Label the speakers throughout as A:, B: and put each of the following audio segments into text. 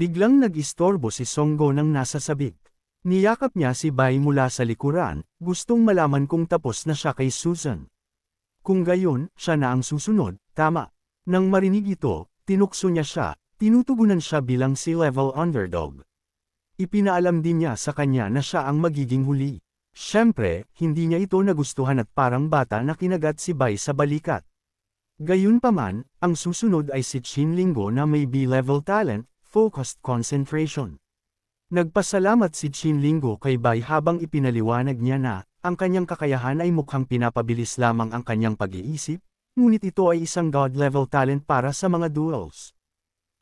A: Biglang nag-istorbo si Songgo nang nasa sabik. Niyakap niya si Bai mula sa likuran, gustong malaman kung tapos na siya kay Susan. Kung gayon, siya na ang susunod, tama. Nang marinig ito, tinukso niya siya, tinutugunan siya bilang C-level underdog. Ipinaalam din niya sa kanya na siya ang magiging huli. Siyempre, hindi niya ito nagustuhan at parang bata na kinagat si Bai sa balikat. Gayunpaman, ang susunod ay si Chin Linggo na may B-level talent, focused concentration. Nagpasalamat si Chin Linggo kay Bai habang ipinaliwanag niya na, ang kanyang kakayahan ay mukhang pinapabilis lamang ang kanyang pag-iisip, ngunit ito ay isang god-level talent para sa mga duels.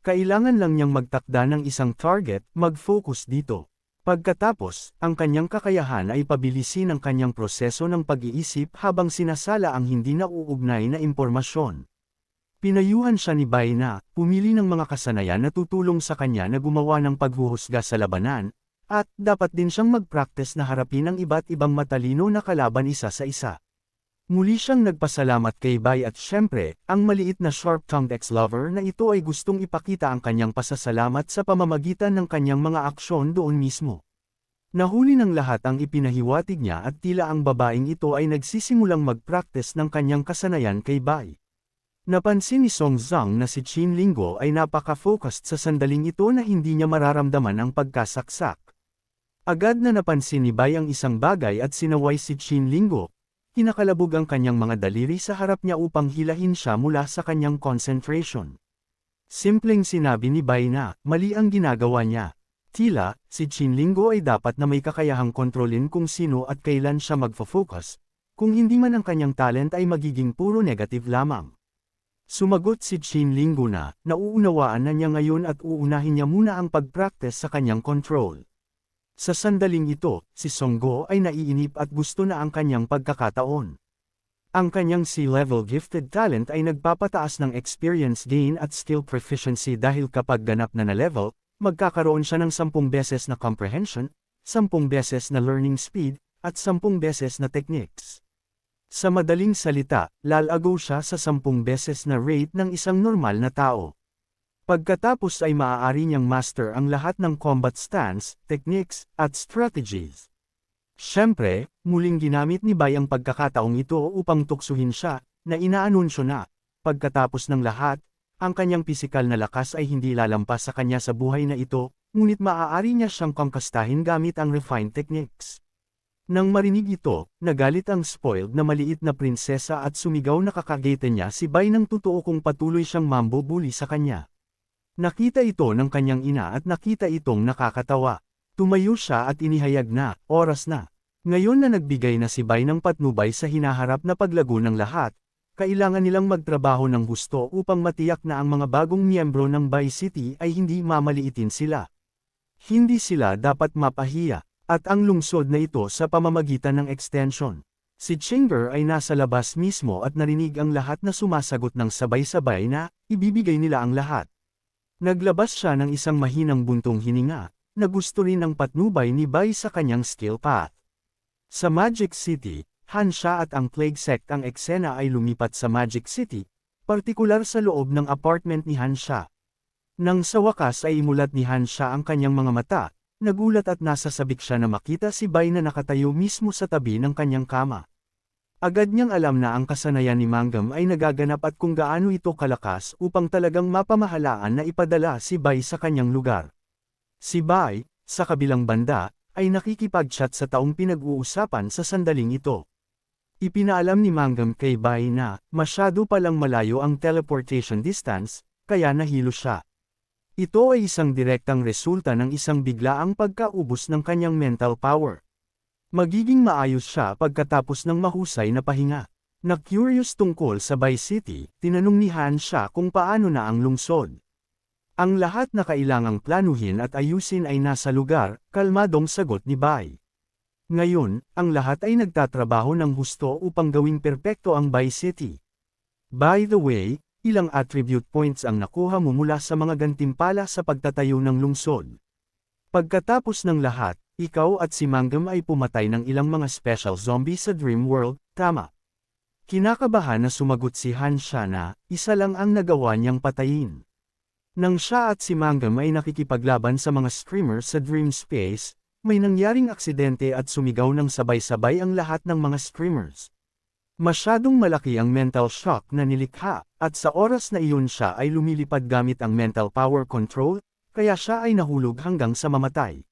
A: Kailangan lang niyang magtakda ng isang target, mag-focus dito. Pagkatapos, ang kanyang kakayahan ay pabilisin ang kanyang proseso ng pag-iisip habang sinasala ang hindi nauugnay na impormasyon. Pinayuhan siya ni Bai na, pumili ng mga kasanayan na tutulong sa kanya na gumawa ng paghuhusga sa labanan, at dapat din siyang mag-practice na harapin ang iba't ibang matalino na kalaban isa sa isa. Muli siyang nagpasalamat kay Bai at syempre, ang maliit na sharp-tongued ex-lover na ito ay gustong ipakita ang kanyang pasasalamat sa pamamagitan ng kanyang mga aksyon doon mismo. Nahuli ng lahat ang ipinahiwatig niya at tila ang babaeng ito ay nagsisimulang mag-practice ng kanyang kasanayan kay Bai. Napansin ni Song Zhang na si Chin Linggo ay napaka-focused sa sandaling ito na hindi niya mararamdaman ang pagkasaksak. Agad na napansin ni Bai ang isang bagay at sinaway si Chin Linggo, kinakalabog ang kanyang mga daliri sa harap niya upang hilahin siya mula sa kanyang concentration. Simpleng sinabi ni Bai na, mali ang ginagawa niya. Tila, si Chin Linggo ay dapat na may kakayahang kontrolin kung sino at kailan siya magfo-focus, kung hindi man ang kanyang talent ay magiging puro negative lamang. Sumagot si Chin Linggo na, nauunawaan na niya ngayon at uunahin niya muna ang pag-practice sa kanyang control. Sa sandaling ito, si Songgo ay naiinip at gusto na ang kanyang pagkakataon. Ang kanyang C-level gifted talent ay nagpapataas ng experience gain at skill proficiency dahil kapag ganap na na level, magkakaroon siya ng 10 beses na comprehension, 10 beses na learning speed, at 10 beses na techniques. Sa madaling salita, lalago siya sa sampung beses na rate ng isang normal na tao. Pagkatapos ay maaari niyang master ang lahat ng combat stance, techniques, at strategies. Siyempre, muling ginamit ni Bai ang pagkakataong ito upang tuksuhin siya, na inaanunsyo na, pagkatapos ng lahat, ang kanyang pisikal na lakas ay hindi lalampas sa kanya sa buhay na ito, ngunit maaari niya siyang kongkastahin gamit ang refined techniques. Nang marinig ito, nagalit ang spoiled na maliit na prinsesa at sumigaw na kakagete niya si Bai ng totoo kung patuloy siyang mambubuli sa kanya. Nakita ito ng kanyang ina at nakita itong nakakatawa. Tumayo siya at inihayag na, oras na. Ngayon na nagbigay na si Bai ng patnubay sa hinaharap na paglago ng lahat, kailangan nilang magtrabaho ng gusto upang matiyak na ang mga bagong miyembro ng Bai City ay hindi mamaliitin sila. Hindi sila dapat mapahiya at ang lungsod na ito sa pamamagitan ng extension. Si Chinger ay nasa labas mismo at narinig ang lahat na sumasagot ng sabay-sabay na, ibibigay nila ang lahat. Naglabas siya ng isang mahinang buntong hininga, na gusto rin ang patnubay ni Bai sa kanyang skill path. Sa Magic City, Han siya at ang Plague Sect ang eksena ay lumipat sa Magic City, partikular sa loob ng apartment ni Han siya. Nang sa wakas ay imulat ni Han siya ang kanyang mga mata, Nagulat at nasasabik siya na makita si Bai na nakatayo mismo sa tabi ng kanyang kama. Agad niyang alam na ang kasanayan ni Mangam ay nagaganap at kung gaano ito kalakas upang talagang mapamahalaan na ipadala si Bai sa kanyang lugar. Si Bai, sa kabilang banda, ay nakikipag-chat sa taong pinag-uusapan sa sandaling ito. Ipinaalam ni Mangam kay Bai na, masyado palang malayo ang teleportation distance, kaya nahilo siya. Ito ay isang direktang resulta ng isang biglaang pagkaubos ng kanyang mental power. Magiging maayos siya pagkatapos ng mahusay na pahinga. Na-curious tungkol sa Bay City, tinanong ni Han siya kung paano na ang lungsod. Ang lahat na kailangang planuhin at ayusin ay nasa lugar, kalmadong sagot ni Bai. Ngayon, ang lahat ay nagtatrabaho ng husto upang gawing perpekto ang Bay City. By the way, ilang attribute points ang nakuha mo mula sa mga gantimpala sa pagtatayo ng lungsod. Pagkatapos ng lahat, ikaw at si Mangam ay pumatay ng ilang mga special zombie sa Dream World, tama. Kinakabahan na sumagot si Han siya na, isa lang ang nagawa niyang patayin. Nang siya at si Mangam ay nakikipaglaban sa mga streamers sa Dream Space, may nangyaring aksidente at sumigaw ng sabay-sabay ang lahat ng mga streamers. Masyadong malaki ang mental shock na nilikha, at sa oras na iyon siya ay lumilipad gamit ang mental power control, kaya siya ay nahulog hanggang sa mamatay.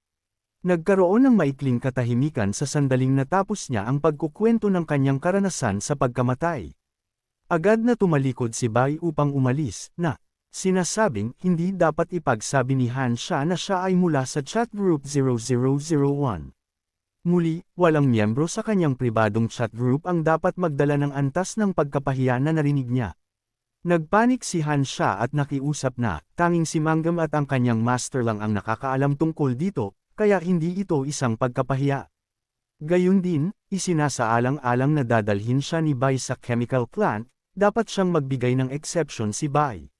A: Nagkaroon ng maikling katahimikan sa sandaling natapos niya ang pagkukwento ng kanyang karanasan sa pagkamatay. Agad na tumalikod si Bai upang umalis, na, sinasabing hindi dapat ipagsabi ni Han siya na siya ay mula sa chat group 0001. Muli, walang miyembro sa kanyang pribadong chat group ang dapat magdala ng antas ng pagkapahiya na narinig niya. Nagpanik si Han siya at nakiusap na, tanging si Mangam at ang kanyang master lang ang nakakaalam tungkol dito, kaya hindi ito isang pagkapahiya. Gayun din, isinasaalang-alang na dadalhin siya ni Bai sa chemical plant, dapat siyang magbigay ng exception si Bai.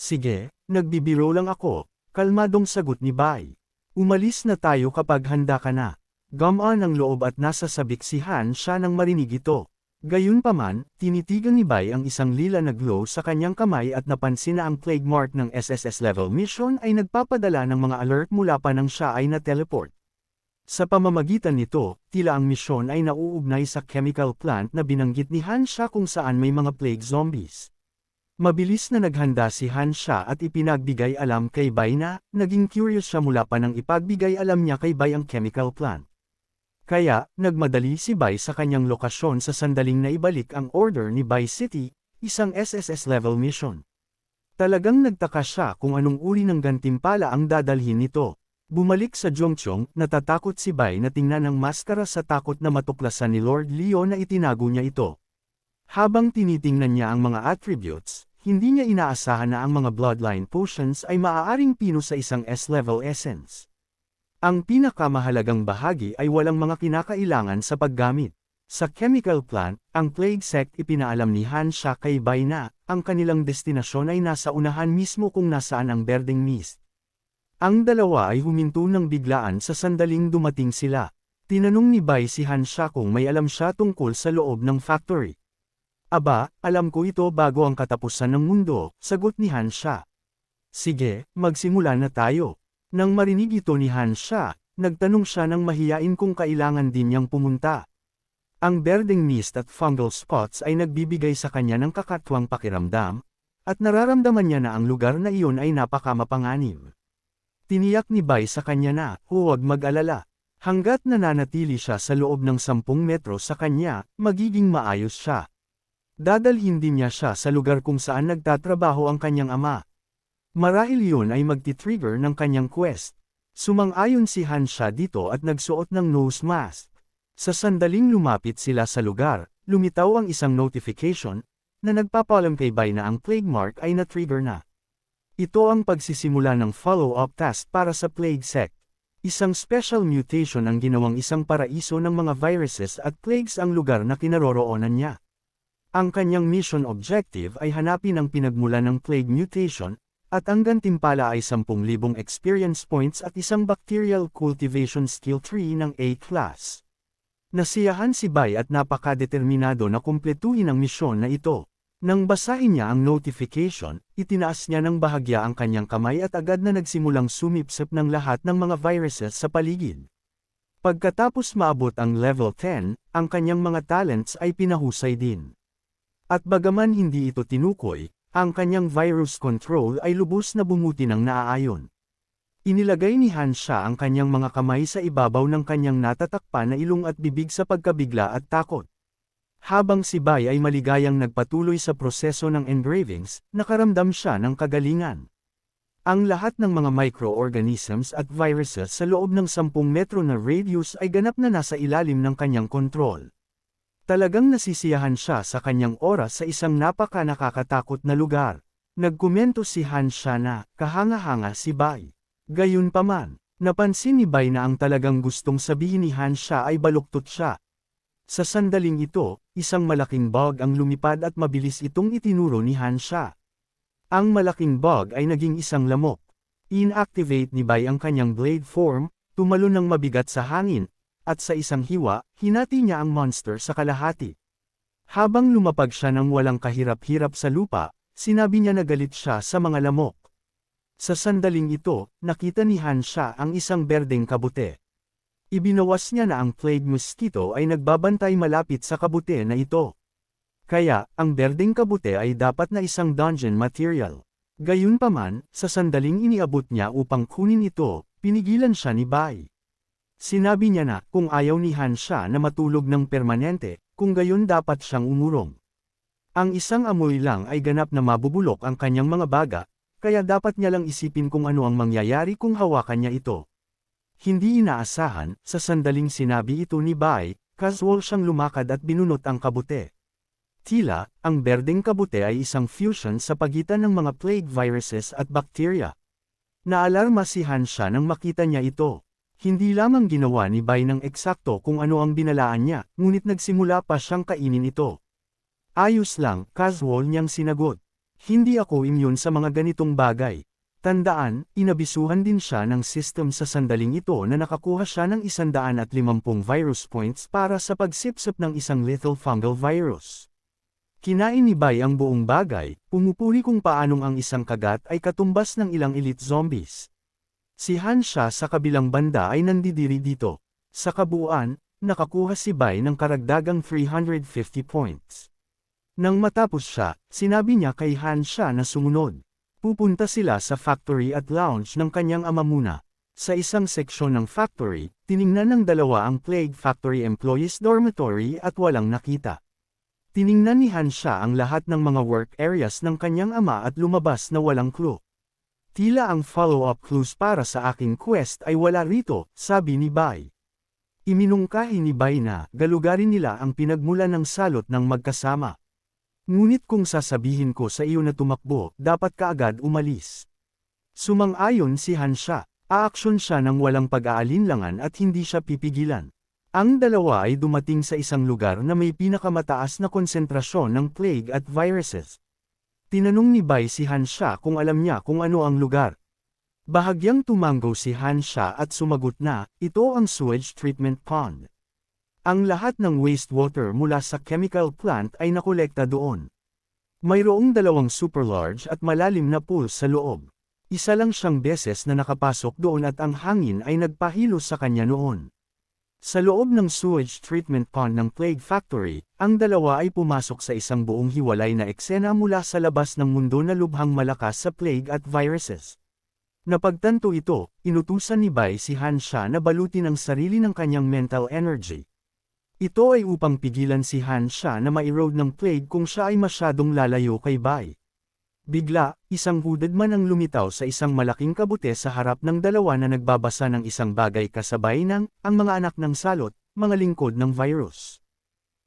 A: Sige, nagbibiro lang ako, kalmadong sagot ni Bai. Umalis na tayo kapag handa ka na. Gamaan ang loob at nasa sabik si Han siya nang marinig ito. Gayunpaman, tinitigan ni Bai ang isang lila na glow sa kanyang kamay at napansin na ang plague mark ng SSS level mission ay nagpapadala ng mga alert mula pa nang siya ay na-teleport. Sa pamamagitan nito, tila ang misyon ay nauugnay sa chemical plant na binanggit ni Han Sha kung saan may mga plague zombies. Mabilis na naghanda si Han Sha at ipinagbigay alam kay Bai na, naging curious siya mula pa nang ipagbigay alam niya kay Bai ang chemical plant. Kaya, nagmadali si Bai sa kanyang lokasyon sa sandaling na ibalik ang order ni Bai City, isang SSS level mission. Talagang nagtaka siya kung anong uri ng gantimpala ang dadalhin nito. Bumalik sa Jongchong, natatakot si Bai na tingnan ang maskara sa takot na matuklasan ni Lord Leo na itinago niya ito. Habang tinitingnan niya ang mga attributes, hindi niya inaasahan na ang mga bloodline potions ay maaaring pino sa isang S-level essence. Ang pinakamahalagang bahagi ay walang mga kinakailangan sa paggamit. Sa chemical plant, ang plague sect ipinaalam ni Han Sha kay Bai na, ang kanilang destinasyon ay nasa unahan mismo kung nasaan ang berdeng mist. Ang dalawa ay huminto ng biglaan sa sandaling dumating sila. Tinanong ni Bai si Han Sha kung may alam siya tungkol sa loob ng factory. Aba, alam ko ito bago ang katapusan ng mundo, sagot ni Han Sha. Sige, magsimula na tayo. Nang marinig ito ni Han siya, nagtanong siya ng mahiyain kung kailangan din niyang pumunta. Ang berdeng mist at fungal spots ay nagbibigay sa kanya ng kakatwang pakiramdam, at nararamdaman niya na ang lugar na iyon ay napakamapanganib. Tiniyak ni Bai sa kanya na, huwag mag-alala. Hanggat nananatili siya sa loob ng 10 metro sa kanya, magiging maayos siya. Dadalhin din niya siya sa lugar kung saan nagtatrabaho ang kanyang ama. Marahil yun ay magti-trigger ng kanyang quest. Sumang-ayon si Han siya dito at nagsuot ng nose mask. Sa sandaling lumapit sila sa lugar, lumitaw ang isang notification, na nagpapalam kay Bai na ang plague mark ay na-trigger na. Ito ang pagsisimula ng follow-up task para sa plague sect. Isang special mutation ang ginawang isang paraiso ng mga viruses at plagues ang lugar na kinaroroonan niya. Ang kanyang mission objective ay hanapin ang pinagmula ng plague mutation, at ang gantimpala ay 10,000 experience points at isang bacterial cultivation skill tree ng A-class. Nasiyahan si Bai at napakadeterminado na kumpletuhin ang misyon na ito. Nang basahin niya ang notification, itinaas niya ng bahagya ang kanyang kamay at agad na nagsimulang sumipsip ng lahat ng mga viruses sa paligid. Pagkatapos maabot ang level 10, ang kanyang mga talents ay pinahusay din. At bagaman hindi ito tinukoy, ang kanyang virus control ay lubos na bumuti ng naaayon. Inilagay ni Han siya ang kanyang mga kamay sa ibabaw ng kanyang natatakpan na ilong at bibig sa pagkabigla at takot. Habang si Bai ay maligayang nagpatuloy sa proseso ng engravings, nakaramdam siya ng kagalingan. Ang lahat ng mga microorganisms at viruses sa loob ng 10 metro na radius ay ganap na nasa ilalim ng kanyang kontrol. Talagang nasisiyahan siya sa kanyang oras sa isang napaka nakakatakot na lugar. Nagkomento si Han siya na, kahanga-hanga si Bai. Gayunpaman, napansin ni Bai na ang talagang gustong sabihin ni Han siya ay baluktot siya. Sa sandaling ito, isang malaking bug ang lumipad at mabilis itong itinuro ni Han siya. Ang malaking bug ay naging isang lamok. Inactivate ni Bai ang kanyang blade form, tumalon ng mabigat sa hangin, at sa isang hiwa, hinati niya ang monster sa kalahati. Habang lumapag siya ng walang kahirap-hirap sa lupa, sinabi niya na galit siya sa mga lamok. Sa sandaling ito, nakita ni Hansha ang isang berdeng kabute. Ibinawas niya na ang plague mosquito ay nagbabantay malapit sa kabute na ito. Kaya, ang berdeng kabute ay dapat na isang dungeon material. Gayunpaman, sa sandaling iniabot niya upang kunin ito, pinigilan siya ni Bai. Sinabi niya na, kung ayaw ni Hansha na matulog ng permanente, kung gayon dapat siyang umurong. Ang isang amoy lang ay ganap na mabubulok ang kanyang mga baga, kaya dapat niya lang isipin kung ano ang mangyayari kung hawakan niya ito. Hindi inaasahan, sa sandaling sinabi ito ni Bai, casual siyang lumakad at binunot ang kabute. Tila, ang berdeng kabute ay isang fusion sa pagitan ng mga plague viruses at bakterya. Naalarma si Hansha nang makita niya ito. Hindi lamang ginawa ni Bai ng eksakto kung ano ang binalaan niya, ngunit nagsimula pa siyang kainin ito. Ayos lang, casual niyang sinagot. Hindi ako immune sa mga ganitong bagay. Tandaan, inabisuhan din siya ng system sa sandaling ito na nakakuha siya ng 150 virus points para sa pagsipsip ng isang lethal fungal virus. Kinain ni Bai ang buong bagay, pumupuri kung paanong ang isang kagat ay katumbas ng ilang elite zombies. Si Hansha sa kabilang banda ay nandidiri dito. Sa kabuuan, nakakuha si Bai ng karagdagang 350 points. Nang matapos siya, sinabi niya kay Han siya na sumunod. Pupunta sila sa factory at lounge ng kanyang ama muna. Sa isang seksyon ng factory, tiningnan ng dalawa ang Plague Factory Employees Dormitory at walang nakita. Tiningnan ni Han siya ang lahat ng mga work areas ng kanyang ama at lumabas na walang clue. Tila ang follow-up clues para sa aking quest ay wala rito, sabi ni Bai. Iminungkahi ni Bai na galugarin nila ang pinagmulan ng salot ng magkasama. Ngunit kung sasabihin ko sa iyo na tumakbo, dapat kaagad umalis. Sumang-ayon si Hansha, aaksyon siya ng walang pag-aalinlangan at hindi siya pipigilan. Ang dalawa ay dumating sa isang lugar na may pinakamataas na konsentrasyon ng plague at viruses. Tinanong ni Bai si Hansha kung alam niya kung ano ang lugar. Bahagyang tumanggo si Hansha at sumagot na, ito ang sewage treatment pond. Ang lahat ng wastewater mula sa chemical plant ay nakolekta doon. Mayroong dalawang super large at malalim na pool sa loob. Isa lang siyang beses na nakapasok doon at ang hangin ay nagpahilo sa kanya noon. Sa loob ng sewage treatment pond ng Plague Factory, ang dalawa ay pumasok sa isang buong hiwalay na eksena mula sa labas ng mundo na lubhang malakas sa plague at viruses. Napagtanto ito, inutusan ni Bai si Hansha na balutin ang sarili ng kanyang mental energy. Ito ay upang pigilan si Han siya na ma-erode ng plague kung siya ay masyadong lalayo kay Bai. Bigla, isang hooded man ang lumitaw sa isang malaking kabute sa harap ng dalawa na nagbabasa ng isang bagay kasabay ng, ang mga anak ng salot, mga lingkod ng virus.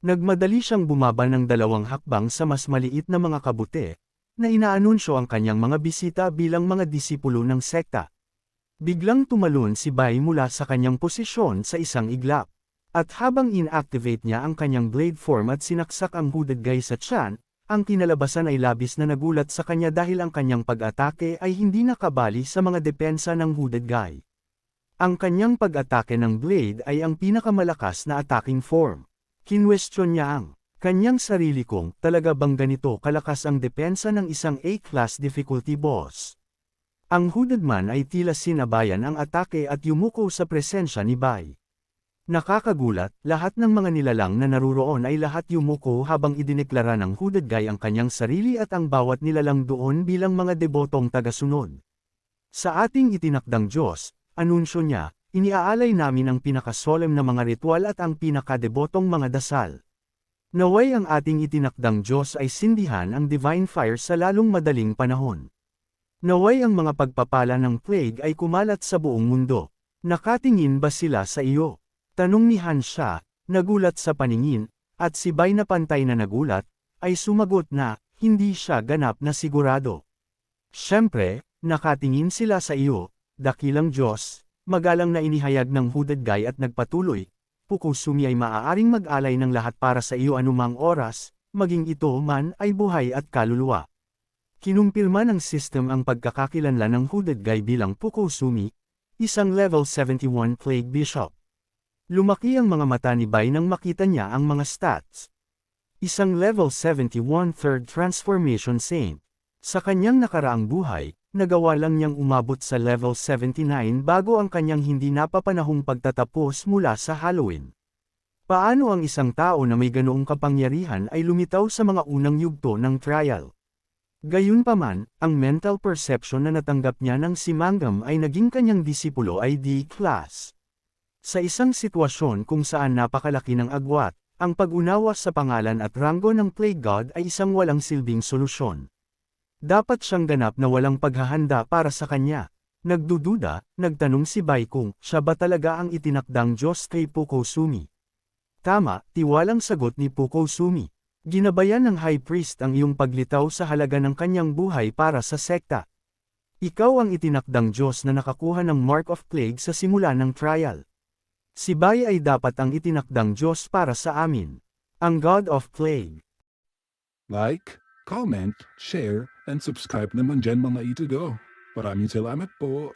A: Nagmadali siyang bumaba ng dalawang hakbang sa mas maliit na mga kabute, na inaanunsyo ang kanyang mga bisita bilang mga disipulo ng sekta. Biglang tumalon si Bai mula sa kanyang posisyon sa isang iglap. At habang inactivate niya ang kanyang blade form at sinaksak ang hooded guy sa tiyan, ang kinalabasan ay labis na nagulat sa kanya dahil ang kanyang pag-atake ay hindi nakabali sa mga depensa ng hooded guy. Ang kanyang pag-atake ng blade ay ang pinakamalakas na attacking form. Kinwestiyon niya ang kanyang sarili kung talaga bang ganito kalakas ang depensa ng isang A-class difficulty boss. Ang hooded man ay tila sinabayan ang atake at yumuko sa presensya ni Bai. Nakakagulat, lahat ng mga nilalang na naruroon ay lahat yumuko habang idineklara ng hooded guy ang kanyang sarili at ang bawat nilalang doon bilang mga debotong tagasunod. Sa ating itinakdang Diyos, anunsyo niya, iniaalay namin ang pinakasolem na mga ritual at ang pinakadebotong mga dasal. Naway ang ating itinakdang Diyos ay sindihan ang divine fire sa lalong madaling panahon. Naway ang mga pagpapala ng plague ay kumalat sa buong mundo. Nakatingin ba sila sa iyo? Tanong ni Hansha, nagulat sa paningin, at si Bay na pantay na nagulat, ay sumagot na, hindi siya ganap na sigurado. Siyempre, nakatingin sila sa iyo, dakilang Diyos, magalang na inihayag ng hooded guy at nagpatuloy, Pukusumi ay maaaring mag-alay ng lahat para sa iyo anumang oras, maging ito man ay buhay at kaluluwa. Kinumpirma ng system ang pagkakakilanlan ng hooded guy bilang Pukusumi, isang level 71 Plague Bishop. Lumaki ang mga mata ni Bai nang makita niya ang mga stats. Isang level 71 third transformation saint. Sa kanyang nakaraang buhay, nagawa lang niyang umabot sa level 79 bago ang kanyang hindi napapanahong pagtatapos mula sa Halloween. Paano ang isang tao na may ganoong kapangyarihan ay lumitaw sa mga unang yugto ng trial? Gayunpaman, ang mental perception na natanggap niya ng si Mangam ay naging kanyang disipulo ay D-class. Sa isang sitwasyon kung saan napakalaki ng agwat, ang pag-unawa sa pangalan at ranggo ng Plague God ay isang walang silbing solusyon. Dapat siyang ganap na walang paghahanda para sa kanya. Nagdududa, nagtanong si Bai kung siya ba talaga ang itinakdang Diyos kay Pukosumi. Tama, tiwalang sagot ni Pukosumi. Ginabayan ng High Priest ang iyong paglitaw sa halaga ng kanyang buhay para sa sekta. Ikaw ang itinakdang Diyos na nakakuha ng Mark of Plague sa simula ng trial. Si Bai ay dapat ang itinakdang Diyos para sa amin. Ang God of Plague.
B: Like, comment, share, and subscribe naman dyan mga ito go. Maraming salamat po.